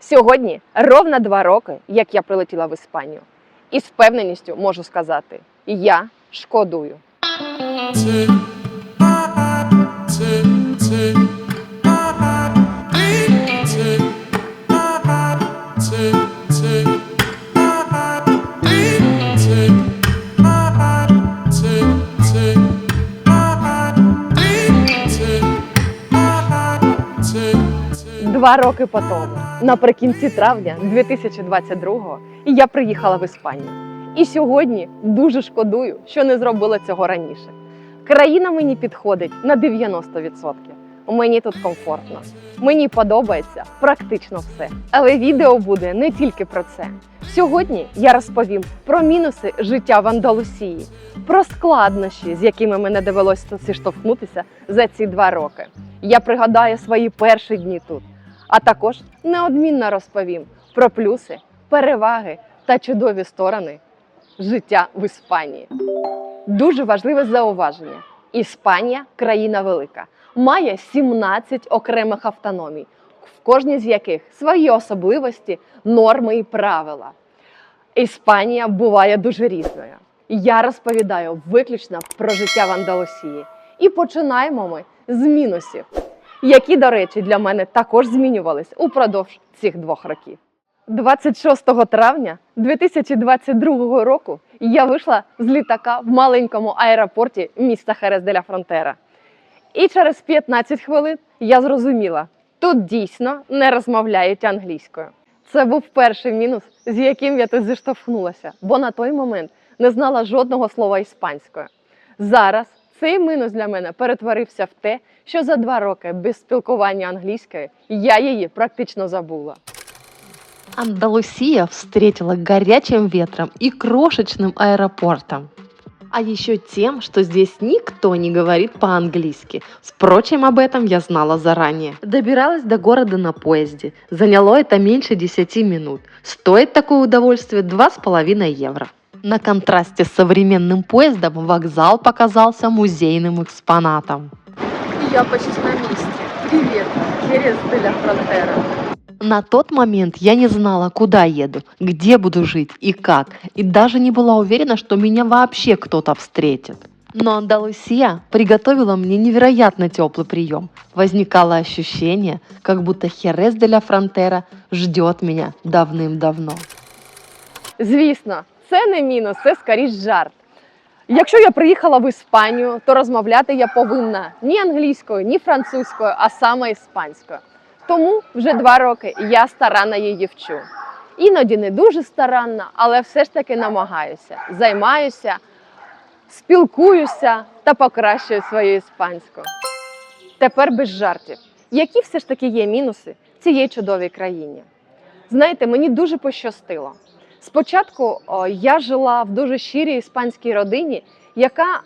Сьогодні ровно два роки, як я прилетіла в Іспанію. І з впевненістю можу сказати: я шкодую. Два роки по тому, наприкінці травня 2022-го, я приїхала в Іспанію. І сьогодні дуже шкодую, що не зробила цього раніше. Країна мені підходить на 90%. Мені тут комфортно. Мені подобається практично все. Але відео буде не тільки про це. Сьогодні я розповім про мінуси життя в Андалусії, про складнощі, з якими мене довелося зіштовхнутися за ці два роки. Я пригадаю свої перші дні тут, а також неодмінно розповім про плюси, переваги та чудові сторони життя в Іспанії. Дуже важливе зауваження: Іспанія країна велика, має 17 окремих автономій, в кожній з яких свої особливості, норми і правила. Іспанія буває дуже різною. Я розповідаю виключно про життя в Андалусії. І починаємо ми з мінусів, які, до речі, для мене також змінювались упродовж цих двох років. 26 травня 2022 року я вийшла з літака в маленькому аеропорті міста Херес де ля Фронтера. І через 15 хвилин я зрозуміла, тут дійсно не розмовляють англійською. Це був перший мінус, з яким я тут зіштовхнулася, бо на той момент не знала жодного слова іспанською. Зараз цей мінус для мене перетворився в те, що за два роки без спілкування англійською я її практично забула. Андалусия встретила горячим ветром и крошечным аэропортом. А еще тем, что здесь никто не говорит по-английски. Впрочем, об этом я знала заранее. Добиралась до города на поезде. Заняло это меньше 10 минут. Стоит такое удовольствие 2,5 евро. На контрасте с современным поездом вокзал показался музейным экспонатом. Я почти на місці. Привіт, Херес де ля Фронтера. На тот момент я не знала, куда еду, где буду жить и как, и даже не была уверена, что меня вообще кто-то встретит. Но Андалусия приготовила мне невероятно теплый прием. Возникало ощущение, как будто Херес де ля Фронтера ждет меня давным-давно. Звісно, це не мінус, це скоріш жарт. Якщо я приїхала в Іспанію, то розмовляти я повинна ні англійською, ні французькою, а саме іспанською. Тому вже два роки я старанно її вчу. Іноді не дуже старанно, але все ж таки намагаюся, займаюся, спілкуюся та покращую свою іспанську. Тепер без жартів. Які все ж таки є мінуси цієї чудовій країні? Знаєте, мені дуже пощастило. Спочатку я жила в дуже щирій іспанській родині, яка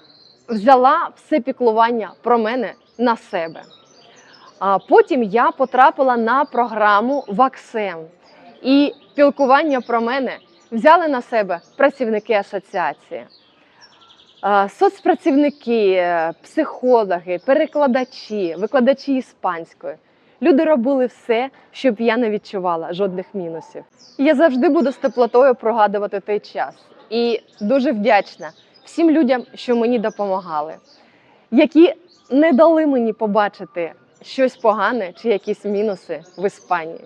взяла все піклування про мене на себе. Потім я потрапила на програму Ваксем, і пілкування про мене взяли на себе працівники асоціації. Соцпрацівники, е, психологи, перекладачі, викладачі іспанської. Люди робили все, щоб я не відчувала жодних мінусів. Я завжди буду з теплотою прогадувати той час. І дуже вдячна всім людям, що мені допомагали, які не дали мені побачити щось погане чи якісь мінуси в Іспанії.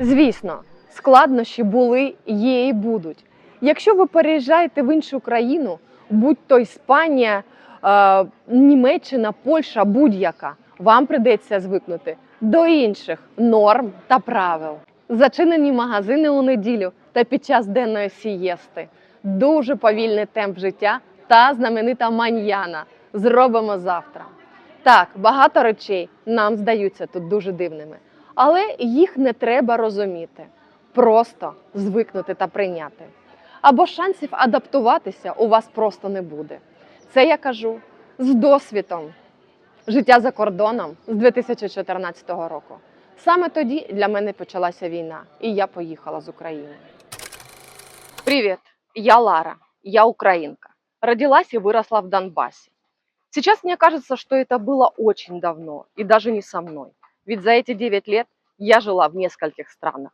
Звісно, складнощі були, є і будуть. Якщо ви переїжджаєте в іншу країну, будь то Іспанія, е, Німеччина, Польща, будь-яка, вам прийдеться звикнути до інших норм та правил. Зачинені магазини у неділю та під час денної сієсти. Дуже повільний темп життя та знаменита маньяна. Зробимо завтра. Так, багато речей нам здаються тут дуже дивними, але їх не треба розуміти, просто звикнути та прийняти. Або шансів адаптуватися у вас просто не буде. Це я кажу з досвідом життя за кордоном з 2014 року. Саме тоді для мене почалася війна, і я поїхала з України. Привет, я Лара, я украинка. Родилась и выросла в Донбассе. Сейчас мне кажется, что это было очень давно, и даже не со мной. Ведь за эти 9 лет я жила в нескольких странах.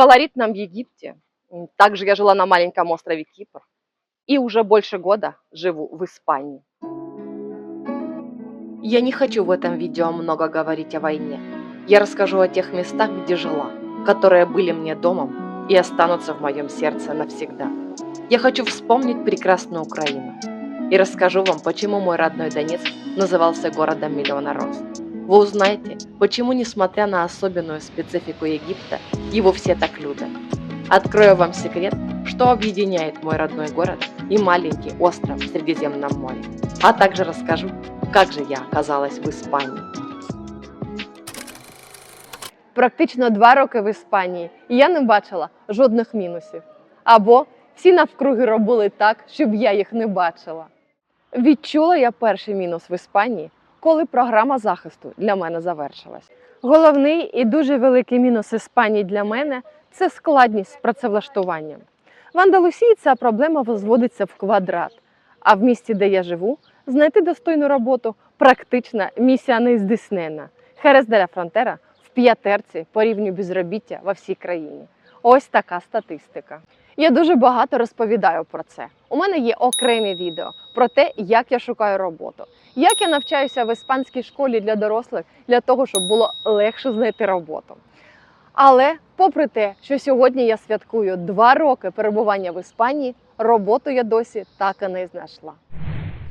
колоритном Египте. М, Также я жила на маленьком острове Кипр. И уже больше года живу в Испании. Я не хочу в этом видео много говорить о войне. Я расскажу о тех местах, где жила, которые были мне домом и останутся в моем сердце навсегда. Я хочу вспомнить прекрасную Украину и расскажу вам, почему мой родной Донецк назывался городом миллиона роз. Вы узнаете, почему, несмотря на особенную специфику Египта, его все так любят. Открою вам секрет, что объединяет мой родной город и маленький остров в Средиземном море. А также расскажу, как же я оказалась в Іспанії. Практично два роки в Іспанії, і я не бачила жодних мінусів. Або всі навкруги робили так, щоб я їх не бачила. Відчула я перший мінус в Іспанії, коли програма захисту для мене завершилась. Головний і дуже великий мінус Іспанії для мене це складність з працевлаштуванням. В Андалусії ця проблема возводиться в квадрат. А в місті, де я живу, знайти достойну роботу практична місія нездійснена. Херес деля Фронтера в п'ятерці по рівню безробіття во всій країні. Ось така статистика. Я дуже багато розповідаю про це. У мене є окремі відео про те, як я шукаю роботу, як я навчаюся в іспанській школі для дорослих для того, щоб було легше знайти роботу. Але, попри те, що сьогодні я святкую два роки перебування в Іспанії, роботу я досі так і не знайшла.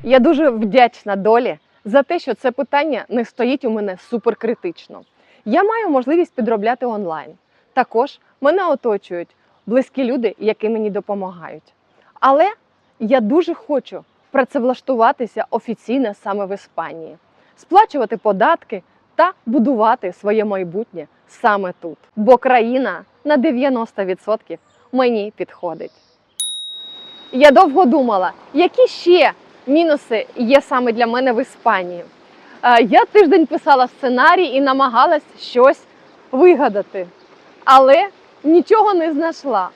Я дуже вдячна долі за те, що це питання не стоїть у мене суперкритично. Я маю можливість підробляти онлайн. Також мене оточують близькі люди, які мені допомагають. Але я дуже хочу працевлаштуватися офіційно саме в Іспанії, сплачувати податки та будувати своє майбутнє саме тут. Бо країна на 90% мені підходить. Я довго думала, які ще мінуси є саме для мене в Іспанії. Е, Я тиждень писала сценарій і намагалась щось вигадати, але нічого не знайшла.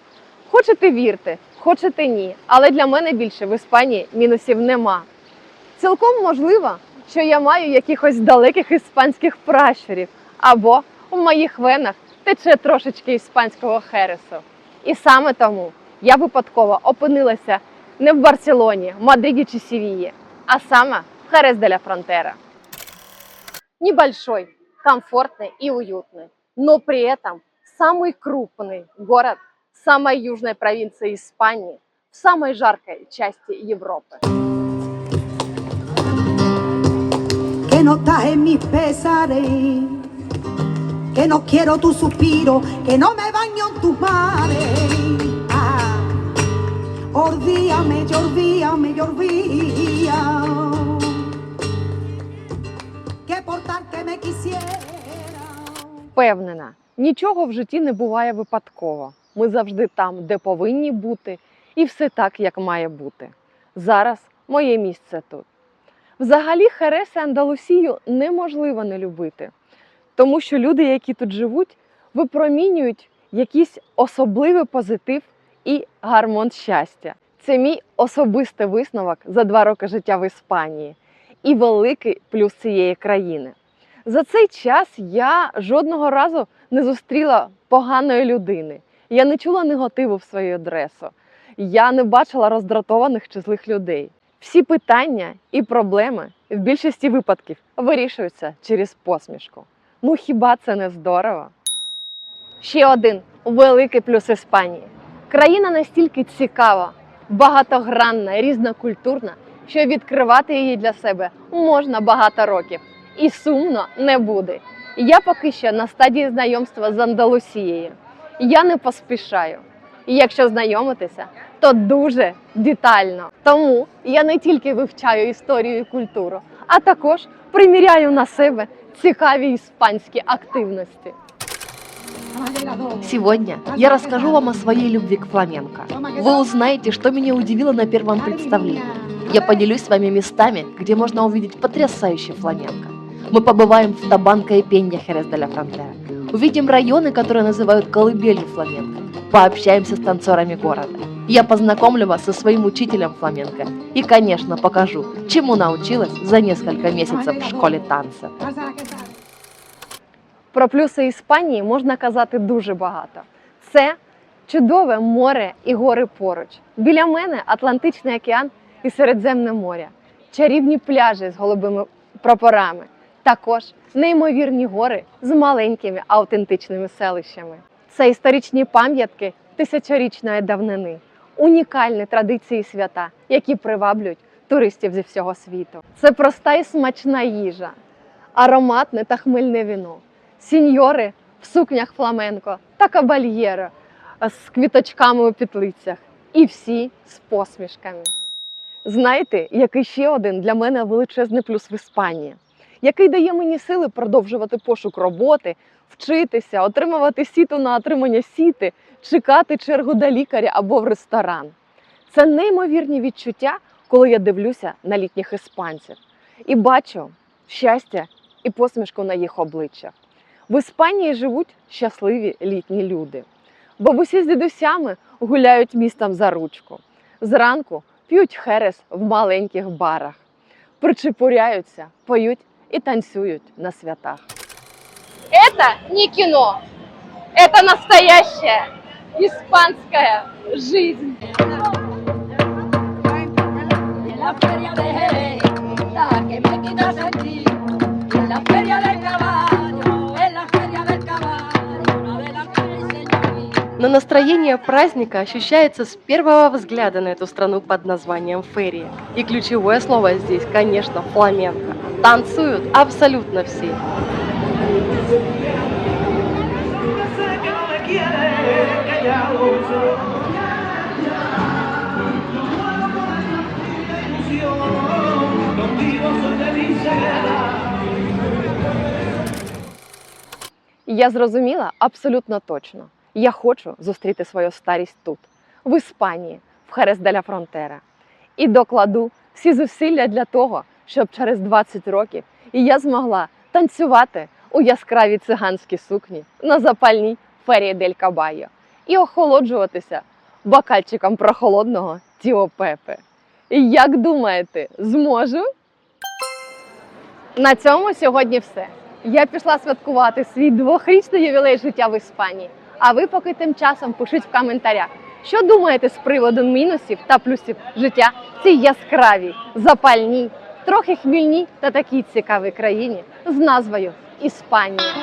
Хочете вірте, хочете ні. Але для мене більше в Іспанії мінусів нема. Цілком можливо, що я маю якихось далеких іспанських пращурів, або в моїх венах тече трошечки іспанського хересу. І саме тому я випадково опинилася не в Барселоні, Мадриді чи Севії, а саме в Херес де ля Фронтера. Небольшой, комфортный и уютный, но при этом самый крупный город самой южной провинции Испании, в самой жаркой части Европы. que no estás en mis pesares, que no quiero tu suspiro, que no me baño en tus mares. Yo olvídame, yo. Que por tal que me quisiera. Впевнена, нічого в житті не буває випадково. Ми завжди там, де повинні бути, і все так, як має бути. Зараз моє місце тут. Взагалі, Херес і Андалусію неможливо не любити, тому що люди, які тут живуть, випромінюють якийсь особливий позитив і гармон щастя. Це мій особистий висновок за два роки життя в Іспанії і великий плюс цієї країни. За цей час я жодного разу не зустріла поганої людини. Я не чула негативу в свою адресу. Я не бачила роздратованих чи злих людей. Всі питання і проблеми в більшості випадків вирішуються через посмішку. Ну хіба це не здорово? Ще один великий плюс Іспанії. Країна настільки цікава, багатогранна, різнокультурна, що відкривати її для себе можна багато років. І сумно не буде. Я поки що на стадії знайомства з Андалусією. Я не поспішаю. І якщо знайомитися, то дуже детально. Тому я не тільки вивчаю історію і культуру, а також приміряю на себе цікаві іспанські активності. Сегодня я расскажу вам о своей любви к фламенко. Вы узнаете, что меня удивило на первом представлении. Я поделюсь с вами местами, где можно увидеть потрясающий фламенко. Мы побываем в Табанко и Пенья Херес де ля Фронтера. Увидим районы, которые называют колыбелью фламенко. Пообщаемся с танцорами города. Я познакомлю вас со своим учителем фламенко. И, конечно, покажу, чему научилась за несколько месяцев в школе танца. Про плюси Іспанії можна казати дуже багато. Це чудове море і гори поруч. Біля мене Атлантичний океан і Середземне море, чарівні пляжі з голубими прапорами. Також неймовірні гори з маленькими автентичними селищами. Це історичні пам'ятки тисячорічної давнини, унікальні традиції свята, які приваблюють туристів зі всього світу. Це проста і смачна їжа, ароматне та хмельне віно, сіньори в сукнях фламенко та кабальєро з квіточками у петлицях. І всі з посмішками. Знаєте, який ще один для мене величезний плюс в Іспанії, який дає мені сили продовжувати пошук роботи, вчитися, отримувати сіту на отримання сіти, чекати чергу до лікаря або в ресторан. Це неймовірні відчуття, коли я дивлюся на літніх іспанців і бачу щастя і посмішку на їх обличчях. В Іспанії живуть щасливі літні люди. Бабусі з дідусями гуляють містом за ручку. Зранку п'ють херес в маленьких барах, причепуряються, поють і танцюють на святах. Это не кино, это настоящая испанская жизнь. La feria de Jerez, la que me quita sentir. En la feria del Но настроение праздника ощущается с первого взгляда на эту страну под названием Ферия. И ключевое слово здесь, конечно, фламенко. Танцуют абсолютно все. Я зрозуміла абсолютно точно. Я хочу зустріти свою старість тут, в Іспанії, в Херес де ля Фронтера. І докладу всі зусилля для того, щоб через 20 років я змогла танцювати у яскравій циганській сукні на запальній ферії Дель Кабайо і охолоджуватися бокальчиком прохолодного Тіо Пепе. Як думаєте, зможу? На цьому сьогодні все. Я пішла святкувати свій двохрічний ювілей життя в Іспанії. А ви поки тим часом пишіть в коментарях, що думаєте з приводу мінусів та плюсів життя в цій яскравій, запальній, трохи хмільній та такій цікавій країні з назвою Іспанія.